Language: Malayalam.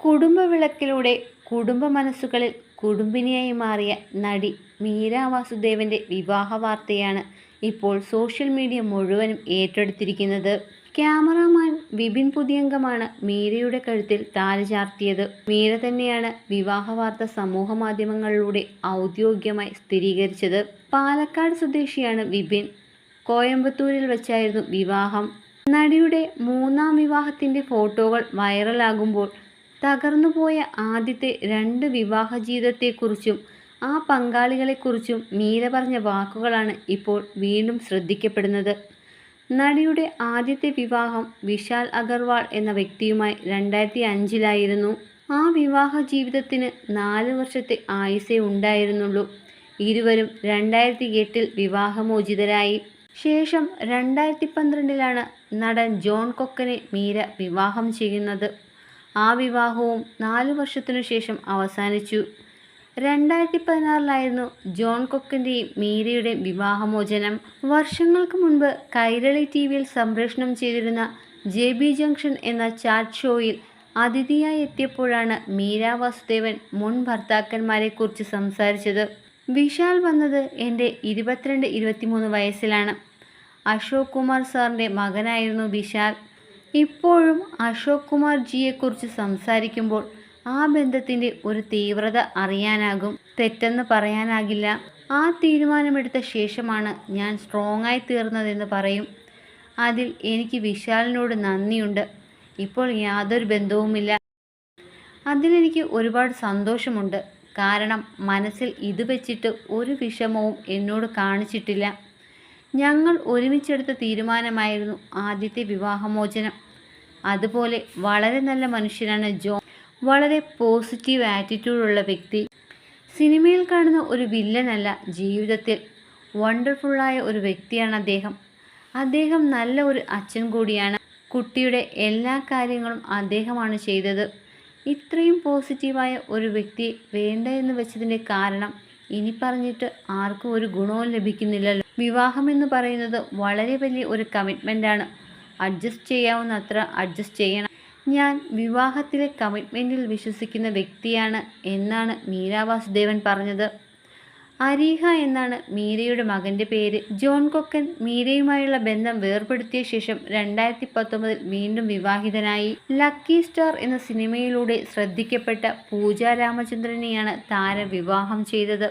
കുടുംബവിളക്കിലൂടെ കുടുംബ മനസ്സുകളിൽ കുടുംബിനിയായി മാറിയ നടി മീര വാസുദേവന്റെ വിവാഹ വാർത്തയാണ് ഇപ്പോൾ സോഷ്യൽ മീഡിയ മുഴുവനും ഏറ്റെടുത്തിരിക്കുന്നത്. ക്യാമറാമാൻ വിപിൻ പുതിയംഗമാണ് മീരയുടെ കഴുത്തിൽ താലി ചാർത്തിയത്. മീര തന്നെയാണ് വിവാഹ വാർത്ത സമൂഹ മാധ്യമങ്ങളിലൂടെ ഔദ്യോഗികമായി സ്ഥിരീകരിച്ചത്. പാലക്കാട് സ്വദേശിയാണ് വിപിൻ. കോയമ്പത്തൂരിൽ വെച്ചായിരുന്നു വിവാഹം. നടിയുടെ മൂന്നാം വിവാഹത്തിന്റെ ഫോട്ടോകൾ വൈറലാകുമ്പോൾ തകർന്നുപോയ ആദ്യത്തെ രണ്ട് വിവാഹ ജീവിതത്തെക്കുറിച്ചും ആ പങ്കാളികളെക്കുറിച്ചും മീര പറഞ്ഞ വാക്കുകളാണ് ഇപ്പോൾ വീണ്ടും ശ്രദ്ധിക്കപ്പെടുന്നത്. നടിയുടെ ആദ്യത്തെ വിവാഹം വിശാൽ അഗർവാൾ എന്ന വ്യക്തിയുമായി രണ്ടായിരത്തി അഞ്ചിലായിരുന്നു ആ വിവാഹ ജീവിതത്തിന് നാല് വർഷത്തെ ആയുസേ ഉണ്ടായിരുന്നുള്ളൂ. ഇരുവരും രണ്ടായിരത്തി എട്ടിൽ വിവാഹമോചിതരായി. ശേഷം രണ്ടായിരത്തി പന്ത്രണ്ടിലാണ് നടൻ ജോൺ കൊക്കനെ മീര വിവാഹം ചെയ്യുന്നത്. ആ വിവാഹവും നാലു വർഷത്തിനു ശേഷം അവസാനിച്ചു. രണ്ടായിരത്തി പതിനാറിലായിരുന്നു ജോൺ കൊക്കിന്റെയും മീരയുടെയും വിവാഹമോചനം. വർഷങ്ങൾക്ക് മുൻപ് കൈരളി ടി വിയിൽ സംപ്രേഷണം ചെയ്തിരുന്ന ജെ ബി ജംഗ്ഷൻ എന്ന ചാറ്റ് ഷോയിൽ അതിഥിയായി എത്തിയപ്പോഴാണ് മീര വാസുദേവൻ മുൻ ഭർത്താക്കന്മാരെക്കുറിച്ച് സംസാരിച്ചത്. വിശാൽ വന്നത് എന്റെ ഇരുപത്തിരണ്ട് ഇരുപത്തിമൂന്ന് വയസ്സിലാണ്. അശോക് കുമാർ സാറിന്റെ മകനായിരുന്നു വിശാൽ. ഇപ്പോഴും അശോക് കുമാർ ജിയെക്കുറിച്ച് സംസാരിക്കുമ്പോൾ ആ ബന്ധത്തിന്റെ ഒരു തീവ്രത അറിയാനാകും. തെറ്റെന്ന് പറയാനാകില്ല. ആ തീരുമാനമെടുത്ത ശേഷമാണ് ഞാൻ സ്ട്രോങ് ആയി തീർന്നതെന്ന് പറയും. അതിൽ എനിക്ക് വിശാലിനോട് നന്ദിയുണ്ട്. ഇപ്പോൾ യാതൊരു ബന്ധവുമില്ല. അതിലെനിക്ക് ഒരുപാട് സന്തോഷമുണ്ട്. കാരണം മനസ്സിൽ ഇത് വെച്ചിട്ട് ഒരു വിഷമവും എന്നോട് കാണിച്ചിട്ടില്ല. ഞങ്ങൾ ഒരുമിച്ചെടുത്ത തീരുമാനമായിരുന്നു ആദ്യത്തെ വിവാഹമോചനം. അതുപോലെ വളരെ നല്ല മനുഷ്യനാണ് ജോൺ. വളരെ പോസിറ്റീവ് ആറ്റിറ്റ്യൂഡുള്ള വ്യക്തി. സിനിമയിൽ കാണുന്ന ഒരു വില്ലനല്ല ജീവിതത്തിൽ. വണ്ടർഫുള്ളായ ഒരു വ്യക്തിയാണ് അദ്ദേഹം. അദ്ദേഹം നല്ല ഒരു അച്ഛൻ കൂടിയാണ്. കുട്ടിയുടെ എല്ലാ കാര്യങ്ങളും അദ്ദേഹമാണ് ചെയ്തത്. ഇത്രയും പോസിറ്റീവായ ഒരു വ്യക്തി വേണ്ട എന്ന് വെച്ചതിന്റെ കാരണം ഇനി പറഞ്ഞിട്ട് ആർക്കും ഒരു ഗുണവും ലഭിക്കുന്നില്ലല്ലോ. വിവാഹം എന്ന് പറയുന്നത് വളരെ വലിയ ഒരു കമ്മിറ്റ്മെന്റാണ് അഡ്ജസ്റ്റ് ചെയ്യാവുന്ന അത്ര അഡ്ജസ്റ്റ് ചെയ്യണം. ഞാൻ വിവാഹത്തിലെ കമ്മിറ്റ്മെന്റിൽ വിശ്വസിക്കുന്ന വ്യക്തിയാണ് എന്നാണ് മീരാ വാസുദേവൻ പറഞ്ഞത്. അരീഹ എന്നാണ് മീരയുടെ മകന്റെ പേര്. ജോൺ കൊക്കൻ മീരയുമായുള്ള ബന്ധം വേർപെടുത്തിയ ശേഷം രണ്ടായിരത്തി പത്തൊമ്പതിൽ വീണ്ടും വിവാഹിതനായി. ലക്കി സ്റ്റാർ എന്ന സിനിമയിലൂടെ ശ്രദ്ധിക്കപ്പെട്ട പൂജ രാമചന്ദ്രനെയാണ് താരം വിവാഹം ചെയ്തത്.